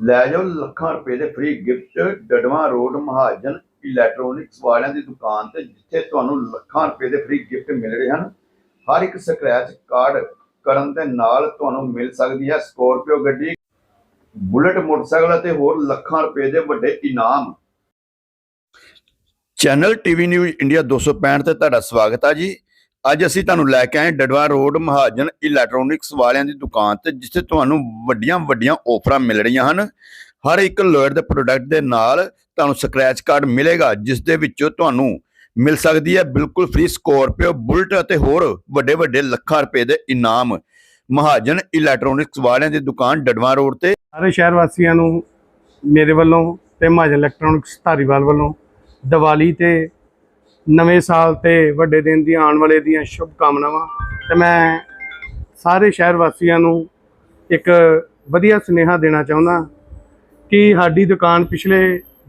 ਲੈ ਜਾਓ ਲੱਖਾਂ ਰੁਪਏ ਦੇ free gift Dadwa, road, Mahajan electronics ਵਾਲਿਆਂ ਦੀ ਦੁਕਾਨ ਤੇ, ਜਿੱਥੇ ਤੁਹਾਨੂੰ ਲੱਖਾਂ ਰੁਪਏ ਦੇ ਫ੍ਰੀ ਗਿਫਟ ਮਿਲ ਰਹੇ ਹਨ। ਹਰ ਇੱਕ ਸਕ੍ਰੈਚ ਕਾਰਡ ਕਰਨ ਦੇ ਨਾਲ ਤੁਹਾਨੂੰ ਮਿਲ ਸਕਦੀ ਹੈ ਸਕੋਰਪੀਓ ਗੱਡੀ, ਬੁਲਟ, ਮੋਟਰਸਾਈਕਲ ਅਤੇ ਹੋਰ ਲੱਖਾਂ ਰੁਪਏ ਦੇ ਵੱਡੇ ਇਨਾਮ। ਚੈਨਲ ਟੀਵੀ ਨਿਊਜ਼ ਇੰਡੀਆ 265 ਤੇ ਤੁਹਾਡਾ ਸਵਾਗਤ ਹੈ ਜੀ। ਅੱਜ ਅਸੀਂ ਤੁਹਾਨੂੰ ਲੈ ਕੇ ਆਏ ਡਡਵਾ ਰੋਡ ਮਹਾਜਨ ਇਲੈਕਟ੍ਰੋਨਿਕਸ ਵਾਲਿਆਂ ਦੀ ਦੁਕਾਨ ਤੇ, ਜਿੱਥੇ ਤੁਹਾਨੂੰ ਵੱਡੀਆਂ ਵੱਡੀਆਂ ਆਫਰਾਂ ਮਿਲ ਰਹੀਆਂ ਹਨ। ਹਰ ਇੱਕ ਲੋਇਡ ਦੇ ਪ੍ਰੋਡਕਟ ਦੇ ਨਾਲ ਤੁਹਾਨੂੰ ਸਕ੍ਰੈਚ ਕਾਰਡ ਮਿਲੇਗਾ, ਜਿਸ ਦੇ ਵਿੱਚੋਂ ਤੁਹਾਨੂੰ ਮਿਲ ਸਕਦੀ ਹੈ ਬਿਲਕੁਲ ਫ੍ਰੀ ਸਕੋਰਪੀਓ ਬੁਲਟ ਅਤੇ ਹੋਰ ਵੱਡੇ ਵੱਡੇ ਲੱਖਾਂ ਰੁਪਏ ਦੇ ਇਨਾਮ। ਮਹਾਜਨ ਇਲੈਕਟ੍ਰੋਨਿਕਸ ਵਾਲਿਆਂ ਦੀ ਦੁਕਾਨ ਡਡਵਾ ਰੋਡ ਤੇ। ਸਾਰੇ ਸ਼ਹਿਰ ਵਾਸੀਆਂ ਨੂੰ ਮੇਰੇ ਵੱਲੋਂ ਤੇ ਮਹਾਜਨ ਇਲੈਕਟ੍ਰੋਨਿਕਸ ਧਾਰੀਵਾਲ ਵੱਲੋਂ ਦੀਵਾਲੀ ਤੇ ਨਵੇਂ ਸਾਲ ਤੇ ਵੱਡੇ ਦਿਨ ਦੀਆਂ ਆਉਣ ਵਾਲੇ ਦੀਆਂ ਸ਼ੁਭ ਕਾਮਨਾਵਾਂ ਤੇ ਮੈਂ ਸਾਰੇ ਸ਼ਹਿਰ ਵਾਸੀਆਂ ਨੂੰ ਇੱਕ ਵਧੀਆ ਸੁਨੇਹਾ ਦੇਣਾ ਚਾਹੁੰਦਾ ਕਿ ਸਾਡੀ ਦੁਕਾਨ ਪਿਛਲੇ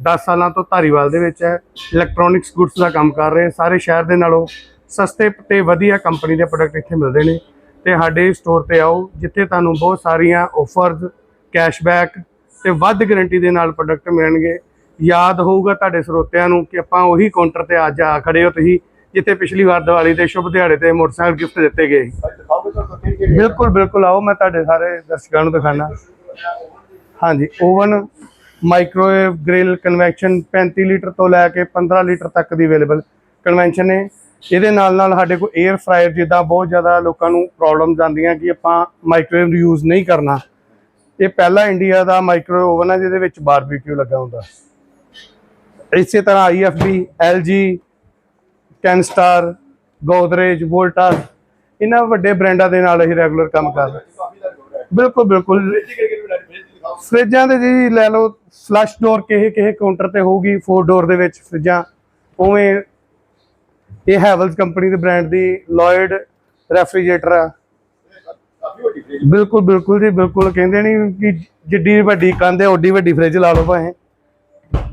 10 ਸਾਲਾਂ ਤੋਂ ਧਾਰੀਵਾਲ ਦੇ ਵਿੱਚ ਹੈ। ਇਲੈਕਟ੍ਰੋਨਿਕਸ ਗੁੱਡਸ ਦਾ ਕੰਮ ਕਰ ਰਹੇ, ਸਾਰੇ ਸ਼ਹਿਰ ਦੇ ਨਾਲੋਂ ਸਸਤੇ ਤੇ ਵਧੀਆ ਕੰਪਨੀ ਦੇ ਪ੍ਰੋਡਕਟ ਇੱਥੇ ਮਿਲਦੇ ਨੇ ਤੇ ਸਾਡੇ ਸਟੋਰ ਤੇ ਆਓ, ਜਿੱਥੇ ਤੁਹਾਨੂੰ ਬਹੁਤ ਸਾਰੀਆਂ ਆਫਰਸ ਕੈਸ਼ਬੈਕ ਤੇ ਵੱਧ ਗਾਰੰਟੀ ਦੇ ਨਾਲ ਪ੍ਰੋਡਕਟ ਮਿਲਣਗੇ। ਯਾਦ ਹੋਊਗਾ ਤੁਹਾਡੇ ਸਰੋਤਿਆਂ ਨੂੰ ਕਿ ਆਪਾਂ ਉਹੀ ਕਾਊਂਟਰ ਤੇ ਅੱਜ ਆ ਖੜੇ ਹੋ ਤੁਸੀਂ ਜਿੱਥੇ ਪਿਛਲੀ ਵਾਰ ਦੀਵਾਲੀ ਦੇ ਸ਼ੁਭ ਦਿਹਾੜੇ ਤੇ ਮੋਟਰਸਾਈਕਲ ਗਿਫਟ ਦਿੱਤੇ ਗਏ। ਬਿਲਕੁਲ ਬਿਲਕੁਲ ਆਓ ਮੈਂ ਤੁਹਾਡੇ ਸਾਰੇ ਦਰਸ਼ਕਾਂ ਨੂੰ ਦਿਖਾਣਾ ਹਾਂਜੀ oven microwave grill convection 35 litre ਤੋਂ ਲੈ ਕੇ 15 ਲੀਟਰ ਤੱਕ ਦੀ ਅਵੇਲੇਬਲ ਕਨਵੈਕਸ਼ਨ ਨੇ। ਇਹਦੇ ਨਾਲ ਨਾਲ ਸਾਡੇ ਕੋਲ 에ਅਰ ਫਰਾਇਰ ਜਿੱਦਾਂ ਬਹੁਤ ਜ਼ਿਆਦਾ ਲੋਕਾਂ ਨੂੰ ਪ੍ਰੋਬਲਮਸ ਆਉਂਦੀਆਂ ਕਿ ਆਪਾਂ ਮਾਈਕ੍ਰੋਵੇਵ ਯੂਜ਼ ਨਹੀਂ ਕਰਨਾ। ਇਹ ਪਹਿਲਾ ਇੰਡੀਆ ਦਾ ਮਾਈਕ੍ਰੋਵੇਵ ਓਵਨ ਹੈ ਜਿਹਦੇ ਵਿੱਚ ਬਾਰਬੀਕਿਊ ਲੱਗਾ ਹੁੰਦਾ। ਇਸੇ ਤਰ੍ਹਾਂ IFB LG ਕੈਨਸਟਾਰ ਗੋਦਰੇਜ ਵੋਲਟਾਸ ਇਹਨਾਂ ਵੱਡੇ ਬ੍ਰਾਂਡਾਂ ਦੇ ਨਾਲ ਅਸੀਂ ਰੈਗੂਲਰ ਕੰਮ ਕਰ ਰਹੇ ਬਿਲਕੁਲ ਬਿਲਕੁਲ। ਫਰਿੱਜਾਂ ਦੇ ਜੀ ਲੈ ਲਓ ਫਲਸ਼ ਡੋਰ ਕਿਸੇ ਕਿਸੇ ਕਾਊਂਟਰ ਤੇ ਹੋਊਗੀ ਫੋਰ ਡੋਰ ਦੇ ਵਿੱਚ ਫਰਿੱਜਾਂ। ਉਵੇਂ ਇਹ ਹੈਵਲਸ ਕੰਪਨੀ ਦੇ ਬ੍ਰਾਂਡ ਦੀ ਲੋਇਡ ਰੈਫਰੀਜਰੇਟਰ ਆ। ਬਿਲਕੁਲ ਬਿਲਕੁਲ ਜੀ, ਬਿਲਕੁਲ। ਕਹਿੰਦੇ ਨਹੀਂ ਕਿ ਜਿੱਡੀ ਵੱਡੀ ਕੰਧ ਹੈ, ਓਡੀ ਵੱਡੀ ਫਰਿੱਜ ਲਾ ਲਓ ਭਾਵੇਂ।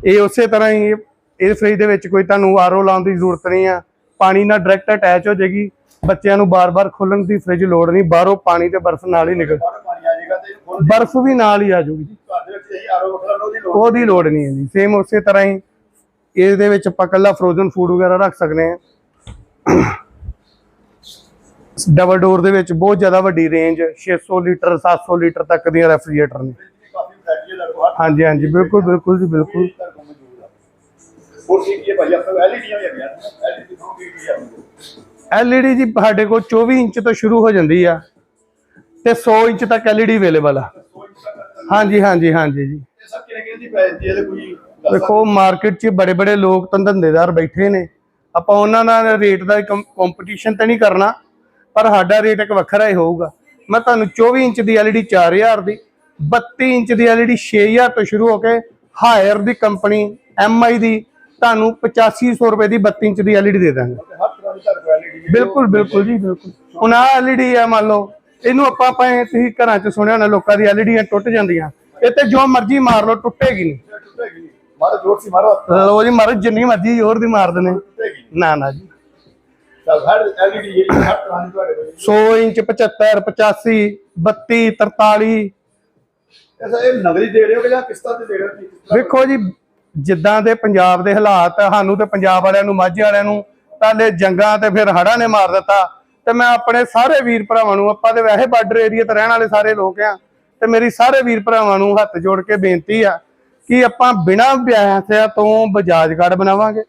ਇਹ ਉਸੇ ਤਰ੍ਹਾਂ ਹੀ ਇਹ ਫਰਿੱਜ ਦੇ ਵਿੱਚ ਕੋਈ ਤੁਹਾਨੂੰ ਆਰਓ ਲਾਉਣ ਦੀ ਜ਼ਰੂਰਤ ਨਹੀਂ ਆ। ਪਾਣੀ ਨਾਲ ਡਾਇਰੈਕਟ ਅਟੈਚ ਹੋ ਜਾਏਗੀ। ਬੱਚਿਆਂ ਨੂੰ ਬਾਰ-ਬਾਰ ਖੋਲਣ ਦੀ ਫਰਿੱਜ ਲੋੜ ਨਹੀਂ। ਬਾਹਰੋਂ ਪਾਣੀ ਤੇ ਬਰਫ਼ ਨਾਲ ਹੀ ਨਿਕਲ ਬਰਫ਼ ਵੀ ਨਾਲ ਹੀ ਆ ਜਾਊਗੀ। ਉਹਦੀ ਲੋੜ ਨਹੀਂ। ਹੈ ਜੀ। ਸੇਮ ਉਸੇ ਤਰ੍ਹਾਂ ਹੀ ਇਹਦੇ ਵਿੱਚ ਆਪਾਂ ਕੱਲਾ ਫਰੋਜ਼ਨ ਫੂਡ ਵਗੈਰਾ ਰੱਖ ਸਕਦੇ ਹਾਂ। ਡਬਲ ਡੋਰ ਦੇ ਵਿੱਚ ਬਹੁਤ ਜ਼ਿਆਦਾ ਵੱਡੀ ਰੇਂਜ 600 ਲੀਟਰ 700 ਲੀਟਰ ਤੱਕ ਦੀਆਂ ਰੈਫਰੀਜਰੇਟਰ ਨੇ। ਹਾਂਜੀ ਹਾਂਜੀ ਬਿਲਕੁਲ ਬਿਲਕੁਲ ਐਲਈਡੀ ਵੀ ਆ LED ਜੀ ਸਾਡੇ ਕੋਲ 24 ਇੰਚ ਤੋਂ ਸ਼ੁਰੂ ਹੋ ਜਾਂਦੀ ਆ ਤੇ 100 ਇੰਚ ਤੱਕ LED ਅਵੇਲੇਬਲ ਆ। ਹਾਂਜੀ ਹਾਂਜੀ ਹਾਂਜੀ ਜੀ। ਸਭ ਕਿਹਨੇ ਕਿਹਨੇ ਦੀ ਕੋਈ ਦੇਖੋ ਮਾਰਕੀਟ 'ਚ ਬੜੇ ਬੜੇ ਲੋਕ ਤਾਂ ਧੰਦੇਦਾਰ ਬੈਠੇ ਨੇ। ਆਪਾਂ ਉਹਨਾਂ ਨਾਲ ਰੇਟ ਦਾ ਕੰਪੀਟੀਸ਼ਨ ਤਾਂ ਨਹੀਂ ਕਰਨਾ ਪਰ ਸਾਡਾ ਰੇਟ ਇੱਕ ਵੱਖਰਾ ਹੀ ਹੋਊਗਾ। ਮੈਂ ਤੁਹਾਨੂੰ 24 ਇੰਚ ਦੀ LED 4000 ਦੀ 32 ਇੰਚ ਦੀ LED 6000 ਤੋਂ ਸ਼ੁਰੂ ਹੋ ਕੇ ਹਾਇਰ ਦੀ ਕੰਪਨੀ MI ਦੀ ਤੁਹਾਨੂੰ 8500 ਰੁਪਏ ਦੀ 32 ਇੰਚ ਦੀ LED ਦੇ ਦਾਂਗੇ। ਬਿਲਕੁਲ ਬਿਲਕੁਲ ਜੀ, ਬਿਲਕੁਲ। ਹੁਣ ਆ LED ਆ ਮੰਨ ਲਓ, ਇਹਨੂੰ ਆਪਾਂ ਭਾਵੇਂ ਤੁਸੀਂ ਘਰਾਂ 'ਚ ਸੁਣਿਆ ਹੋਣਾ ਲੋਕਾਂ ਦੀ ਐਲਈਡੀਆਂ ਟੁੱਟ ਜਾਂਦੀਆਂ, ਇਹ ਤੇ ਜੋ ਮਰਜ਼ੀ ਮਾਰ ਲਓ, ਟੁੱਟੇਗੀ ਨਹੀਂ। ਮਾਰੋ ਜੋਰ ਸੀ ਮਾਰੋ ਲਓ ਜੀ, ਮਾਰੋ, ਜਿੰਨੀ ਮਰਜ਼ੀ ਜ਼ੋਰ ਦੀ ਮਾਰ ਦਨੇ ਨਾ ਨਾ ਜੀ। ਹਰ ਐਲਈਡੀ ਜਿਹੜੀ ਹਰ ਤਰ੍ਹਾਂ ਦੀ ਤੁਹਾਡੇ 100 ਇੰਚ 75 85 32 43 ਐਸਾ ਇਹ ਨਗਦੀ ਦੇ ਰਹੇ ਹੋ ਕਿ ਜਾਂ ਕਿਸ਼ਤਾਂ ਤੇ ਦੇ ਰਹੇ ਹੋ? ਕੀ ਵੇਖੋ ਜੀ ਜਿੱਦਾਂ ਦੇ ਪੰਜਾਬ ਦੇ ਹਾਲਾਤ ਸਾਨੂੰ ਤੇ ਪੰਜਾਬ ਵਾਲਿਆਂ ਨੂੰ ਮਾਝੇ ਵਾਲਿਆਂ ਨੂੰ ਪਹਿਲੇ ਜੰਗਾਂ ਤੇ ਫਿਰ ਹੜ੍ਹਾਂ ਨੇ ਮਾਰ ਦਿੱਤਾ। ਤੇ ਮੈਂ ਆਪਣੇ ਸਾਰੇ ਵੀਰ ਭਰਾਵਾਂ ਨੂੰ ਆਪਾਂ ਤੇ ਵੈਸੇ ਬਾਰਡਰ ਏਰੀਆ ਤੇ ਰਹਿਣ ਵਾਲੇ ਸਾਰੇ ਲੋਕ ਆ ਤੇ ਮੇਰੀ ਸਾਰੇ ਵੀਰ ਭਰਾਵਾਂ ਨੂੰ ਹੱਥ ਜੋੜ ਕੇ ਬੇਨਤੀ ਆ ਕਿ ਆਪਾਂ ਬਿਨਾਂ ਪੈਸਿਆਂ ਤੋਂ ਬਜਾਜ ਕਾਰਡ ਬਣਾਵਾਂਗੇ।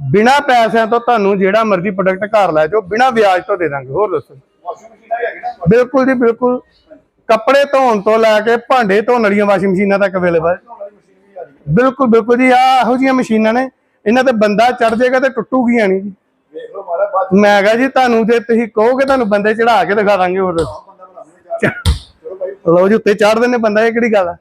ਬਿਨਾਂ ਪੈਸਿਆਂ ਤੋਂ ਤੁਹਾਨੂੰ ਜਿਹੜਾ ਮਰਜ਼ੀ ਪ੍ਰੋਡਕਟ ਘਰ ਲੈ ਜਾਓ ਬਿਨਾਂ ਵਿਆਜ ਤੋਂ ਦੇ ਦਾਂਗੇ। ਹੋਰ ਦੱਸੋ। ਬਿਲਕੁਲ ਜੀ ਬਿਲਕੁਲ। ਕੱਪੜੇ ਧੋਣ ਤੋਂ ਲੈ ਕੇ ਭਾਂਡੇ ਧੋਣ ਵਾਲੀਆਂ ਵਾਸ਼ਿੰਗ ਮਸ਼ੀਨਾਂ ਤੱਕ ਅਵੇਲੇਬਲ ਬਿਲਕੁਲ ਬਿਲਕੁਲ ਜੀ ਆ ਇਹੋ ਜਿਹੀਆਂ ਮਸ਼ੀਨਾਂ ਨੇ। ਇਹਨਾਂ ਤੇ ਬੰਦਾ ਚੜ ਜਾਏਗਾ ਤੇ ਟੁੱਟੂਗੀਆਂ ਨਹੀਂ ਮੈਂ ਕਹਾਂ ਜੀ, ਤੁਹਾਨੂੰ ਜੇ ਤੁਸੀਂ ਕਹੋਗੇ, ਤੁਹਾਨੂੰ ਬੰਦੇ ਚੜਾ ਕੇ ਦਿਖਾ ਦਾਂਗੇ ਹੋਰ। ਲਓ ਜੀ, ਉੱਤੇ ਚੜ ਦਿੰਦੇ ਬੰਦਾ, ਇਹ ਕਿਹੜੀ ਗੱਲ ਆ?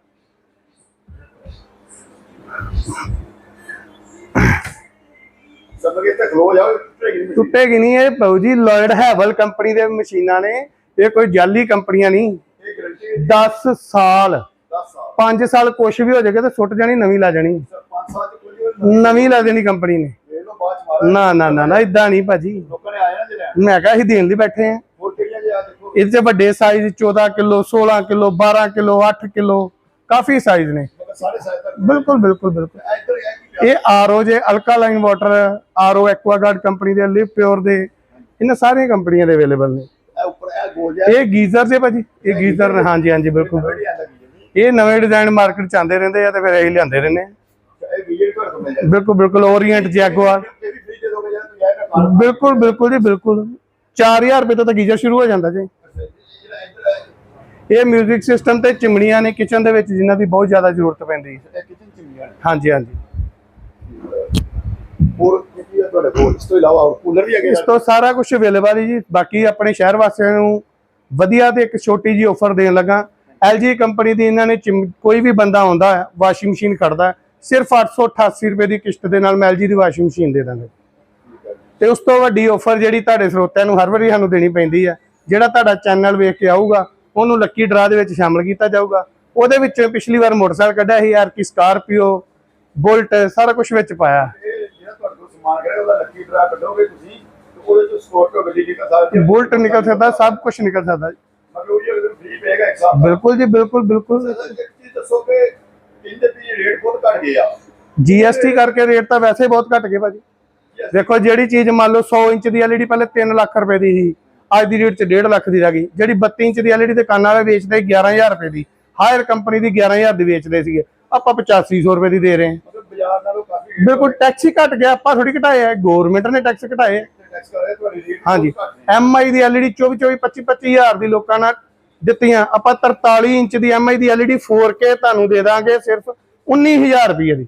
ਟੁੱਟੇਗੀ ਨਹੀਂ, ਇਹ ਪਾਉ ਜੀ ਲੋਇਡ ਹੈਵਲ ਕੰਪਨੀ ਦੇ ਮਸ਼ੀਨਾਂ ਨੇ। ਇਹ ਕੋਈ ਜਾਲੀ ਕੰਪਨੀਆਂ ਨਹੀਂ। 10 ਸਾਲ। 10 ਸਾਲ। 5 ਸਾਲ ਕੁਛ ਵੀ ਹੋ ਜਾਏਗਾ ਤੇ ਸੁੱਟ ਜਾਣੀ ਨਵੀਂ ਲਾ ਜਾਣੀ। 5 ਸਾਲ ਚ ਕੋਈ ਨਵੀਂ ਲਾ ਦੇਣੀ ਕੰਪਨੀ ਨੇ। ਨਾ ਨਾ ਨਾ ਨਾ ਇਦਾਂ ਨਹੀਂ ਭਾਜੀ। ਮੈਂ ਕਿਹਾ ਅਸੀਂ ਦੇਣ ਲਈ ਬੈਠੇ ਆਂ। ਇਹਦੇ 'ਚ ਵੱਡੇ size 14 kilo 16 kilo 12 kilo 8 kilo ਕਾਫੀ ਸਾਈਜ਼ ਨੇ। ਬਿਲਕੁਲ ਬਿਲਕੁਲ ਬਿਲਕੁਲ। ਇਹ ਇਹ ਆਰਓ ਜੇ alkaline water RO Aquaguard company ਦੇ ਲਿਵ ਪਿਓਰ ਦੇ ਇਹਨਾਂ ਸਾਰੀਆਂ ਕੰਪਨੀਆਂ ਦੇ ਅਵੇਲੇਬਲ ਨੇ। ਇਹ ਗੀਜ਼ਰ ਜੇ ਭਾਜੀ ਇਹ ਗੀਜ਼ਰ ਹਾਂਜੀ ਹਾਂਜੀ ਬਿਲਕੁਲ। ਇਹ ਨਵੇਂ ਡਿਜ਼ਾਈਨ ਮਾਰਕੀਟ ਚ ਆਉਂਦੇ ਰਹਿੰਦੇ ਆ ਤੇ ਫਿਰ ਇਹੀ ਲਿਆਂਦੇ ਰਹਿੰਦੇ ਆ। ਬਿਲਕੁਲ ਬਿਲਕੁਲ ਓਰੀਐਂਟ ਜੈਗੁਆਰ ਬਿਲਕੁਲ ਬਿਲਕੁਲ ਜੀ ਬਿਲਕੁਲ। 4000 ਰੁਪਏ ਤੋਂ ਤਾਂ ਗੀਜ਼ਰ ਸ਼ੁਰੂ ਹੋ ਜਾਂਦਾ ਜੀ। ਇਹ 뮤직 ਸਿਸਟਮ ਤੇ ਚਿਮਨੀਆਂ ਨੇ ਕਿਚਨ ਦੇ ਵਿੱਚ ਜਿਨ੍ਹਾਂ ਦੀ ਬਹੁਤ ਜ਼ਿਆਦਾ ਜ਼ਰੂਰਤ ਪੈਂਦੀ। ਹੈ ਹਾਂਜੀ ਹਾਂਜੀ। ਹੋਰ ਕੀ ਹੈ ਤੁਹਾਡੇ ਕੋਲ ਇਸ ਤੋਂ ਇਲਾਵਾ ਹੋਰ ਕੂਲਰ ਵੀ ਹੈਗੇ ਇਸ ਤੋਂ ਸਾਰਾ ਕੁਝ ਅਵੇਲੇਬਲ ਹੈ ਜੀ। ਬਾਕੀ ਆਪਣੇ ਸ਼ਹਿਰ ਵਾਸੀਆਂ ਨੂੰ ਵਧੀਆ ਤੇ ਇੱਕ ਛੋਟੀ ਜੀ ਆਫਰ ਦੇਣ ਲੱਗਾ। LG ਕੰਪਨੀ ਦੀ ਇਹਨਾਂ ਨੇ ਕੋਈ ਵੀ ਬੰਦਾ ਆਉਂਦਾ ਹੈ ਵਾਸ਼ਿੰਗ ਮਸ਼ੀਨ ਖੜਦਾ ਸਿਰਫ 888 ਰੁਪਏ ਦੀ ਕਿਸ਼ਤ ਦੇ ਨਾਲ ਮੈਂ LG ਦੀ ਵਾਸ਼ਿੰਗ ਮਸ਼ੀਨ ਦੇ ਦਾਂਗੇ। ਤੇ ਉਸ ਤੋਂ ਵੱਡੀ ਆਫਰ ਜਿਹੜੀ ਤੁਹਾਡੇ ਸਰੋਤਿਆਂ ਨੂੰ ਹਰ ਵਾਰੀ ਸਾਨੂੰ ਦੇਣੀ ਪੈਂਦੀ ਹੈ ਜਿਹੜਾ ਤੁਹਾਡਾ ਚੈਨਲ ਵੇਖ ਕੇ ਆਊਗਾ ਉਹਨੂੰ ਲੱਕੀ ਡਰਾ ਦੇ ਵਿੱਚ ਸ਼ਾਮਲ ਕੀਤਾ ਜਾਊਗਾ। ਉਹਦੇ ਵਿੱਚ ਪਿਛਲੀ ਵਾਰ ਮੋਟਰਸਾਈਕਲ ਕੱਢਿਆ ਸੀ ਯਾਰ ਕੀ ਸਕਾਰਪੀਓ ਬੁਲਟ ਸਾਰਾ ਕੁਝ ਵਿੱਚ ਪਾਇਆ ਇਹ ਜਿਹੜਾ ਤੁਹਾਡੇ ਕੋਲ ਸਮਾਨ ਕਰੇ ਉਹਦਾ ਲੱਕੀ ਡਰਾ ਕੱਢੋਗੇ ਤੁਸੀਂ ਤੇ ਉਹਦੇ ਤੋਂ ਸਕੋਰਪੀਓ ਗੱਡੀ ਨਿਕਲ ਸਕਦੀ ਹੈ। ਬੁਲਟ ਨਿਕਲ ਸਕਦਾ ਸਭ ਕੁਝ ਨਿਕਲ ਸਕਦਾ ਫ੍ਰੀ ਪਏਗਾ ਇੱਕ ਸਾਲ ਬਿਲਕੁਲ ਜੀ ਬਿਲਕੁਲ ਬਿਲਕੁਲ। ਇੱਕ ਚੀਜ਼ ਦੱਸੋ ਕਿ ਇਹਦੇ ਵੀ ਰੇਟ ਬਹੁਤ ਘਟ ਗਏ ਆ। ਜੀਐਸਟੀ ਕਰਕੇ ਰੇਟ ਤਾਂ ਵੈਸੇ ਬਹੁਤ ਘਟ ਗਏ ਭਾਜੀ। ਦੇਖੋ ਜਿਹੜੀ ਚੀਜ਼ ਮੰਨ ਲਓ 100 ਇੰਚ ਦੀ ਐਲਈਡੀ ਪਹਿਲੇ 3 ਲੱਖ ਰੁਪਏ ਦੀ ਸੀ ਅੱਜ ਦੀ ਰੇਟ 'ਚ 1.5 ਲੱਖ ਦੀ ਰਹਿ ਗਈ। ਜਿਹੜੀ 32 ਇੰਚ ਦੀ ਐਲਈਡੀ ਦੁਕਾਨ ਵਾਲੇ ਵੇਚਦੇ 11000 ਰੁਪਏ ਦੀ ਹਾਇਰ ਕੰਪਨੀ ਦੀ 11000 ਦੀ ਵੇਚਦੇ ਸੀਗੇ। ਆਪਾਂ 8500 ਰੁਪਏ ਦੀ ਦੇ ਰਹੇ ਹਾਂ। ਬਿਲਕੁਲ ਟੈਕਸ ਹੀ ਘਟ ਗਿਆ ਆਪਾਂ ਥੋੜੀ ਘਟਾਏ ਆ ਗਵਰਨਮੈਂਟ ਨੇ ਟੈਕਸ ਘਟਾਏ। ਹਾਂਜੀ ਐਮਆਈ ਦੀ ਐਲਈਡੀ 24 24 25 25000 ਦੀ ਲੋਕਾਂ ਨਾਲ ਦਿੱਤੀਆਂ। ਆਪਾਂ 43 ਇੰਚ ਦੀ ਐਮਆਈ ਦੀ ਐਲਈਡੀ 4K ਤੁਹਾਨੂੰ ਦੇ ਦਾਂਗੇ ਸਿਰਫ 19000 ਰੁਪਏ ਦੀ।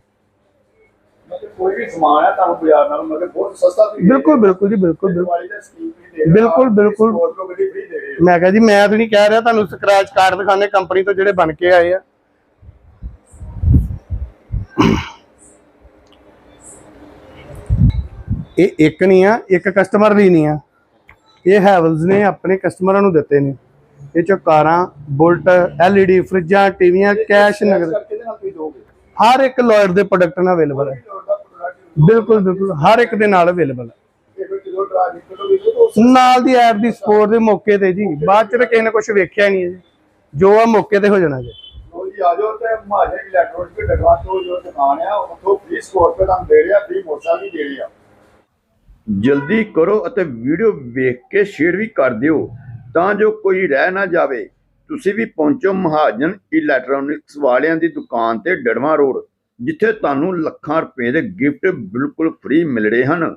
ਮਤਲਬ ਕੋਈ ਵੀ ਸਮਾਨ ਹੈ ਤੁਹਾਨੂੰ ਬਾਜ਼ਾਰ ਨਾਲੋਂ ਮਗਰ ਬਹੁਤ ਸਸਤਾ ਤੁਸੀਂ ਬਿਲਕੁਲ ਬਿਲਕੁਲ ਜੀ ਬਿਲਕੁਲ ਵੀ। ਮੈਂ ਕਿਹਾ ਜੀ ਮੈਂ ਤਾਂ ਨਹੀਂ ਕਹਿ ਰਿਹਾ ਤੁਹਾਨੂੰ ਸਕ੍ਰੈਚ ਕਾਰਡ ਦਿਖਾਣੇ ਕੰਪਨੀ ਤੋਂ ਜਿਹੜੇ ਬਣ ਕੇ ਆਏ ਆ। ਇਹ ਇੱਕ ਨਹੀਂ ਆ ਇੱਕ ਕਸਟਮਰ ਲਈ ਨਹੀਂ ਆ। ਇਹ ਹੈਵਲਸ ਨੇ ਆਪਣੇ ਕਸਟਮਰਾਂ ਨੂੰ ਦਿੱਤੇ ਨੇ। ਇਹ ਚੋਂ ਕਾਰਾਂ ਬੁਲਟ ਐਲਈਡੀ ਫਰਿੱਜਾਂ ਟੀਵੀਆਂ ਕੈਸ਼ ਨਗਦ ਹਰ ਇੱਕ ਲੋਇਡ ਦੇ ਪ੍ਰੋਡਕਟ ਨਾਲ ਅਵੇਲੇਬਲ ਹੈ। ਬਿਲਕੁਲ ਬਿਲਕੁਲ ਹਰ ਇੱਕ ਦੇ ਨਾਲ ਅਵੇਲੇਬਲ ਹੈ। ਤਾਂ ਨਾਲ ਦੀ ਐਡ ਦੀ ਸਪੋਰਟ ਦੇ ਮੌਕੇ ਤੇ ਜੀ। ਬਾਅਦ ਚ ਤਾਂ ਕਿਸੇ ਨੇ ਕੁਝ ਵੇਖਿਆ ਨਹੀਂ ਹੈ ਜੀ। ਜੋ ਆ ਮੌਕੇ ਤੇ ਹੋ ਜਾਣਾ ਜੀ। ਆ ਜਾਓ ਤੇ ਮਹਾਜਨ ਇਲੈਕਟ੍ਰੋਨਿਕ ਡਗਵਾ ਤੋਂ ਜੋ ਦੁਕਾਨ ਆ ਉੱਥੋਂ ਫ੍ਰੀ ਸਕੋਰਪੀਓ ਤੁਹਾਨੂੰ ਦੇ ਰਿਹਾ ਫ੍ਰੀ ਮੋਟਰਸਾਈਕਲ ਵੀ ਦੇ ਰਿਹਾ ਜਲਦੀ ਕਰੋ ਅਤੇ ਵੀਡੀਓ ਵੇਖ ਕੇ ਸ਼ੇਅਰ ਵੀ ਕਰ ਦਿਓ, ਤਾਂ ਜੋ ਕੋਈ ਰਹਿ ਨਾ ਜਾਵੇ। ਤੁਸੀਂ ਵੀ ਪਹੁੰਚੋ ਮਹਾਜਨ ਇਲੈਕਟ੍ਰੋਨਿਕਸ ਵਾਲਿਆਂ ਦੀ ਦੁਕਾਨ ਤੇ ਡੜਵਾ ਰੋਡ, ਜਿੱਥੇ ਤੁਹਾਨੂੰ ਲੱਖਾਂ ਰੁਪਏ ਦੇ ਗਿਫਟ ਬਿਲਕੁਲ ਫ੍ਰੀ ਮਿਲ ਰਹੇ ਹਨ।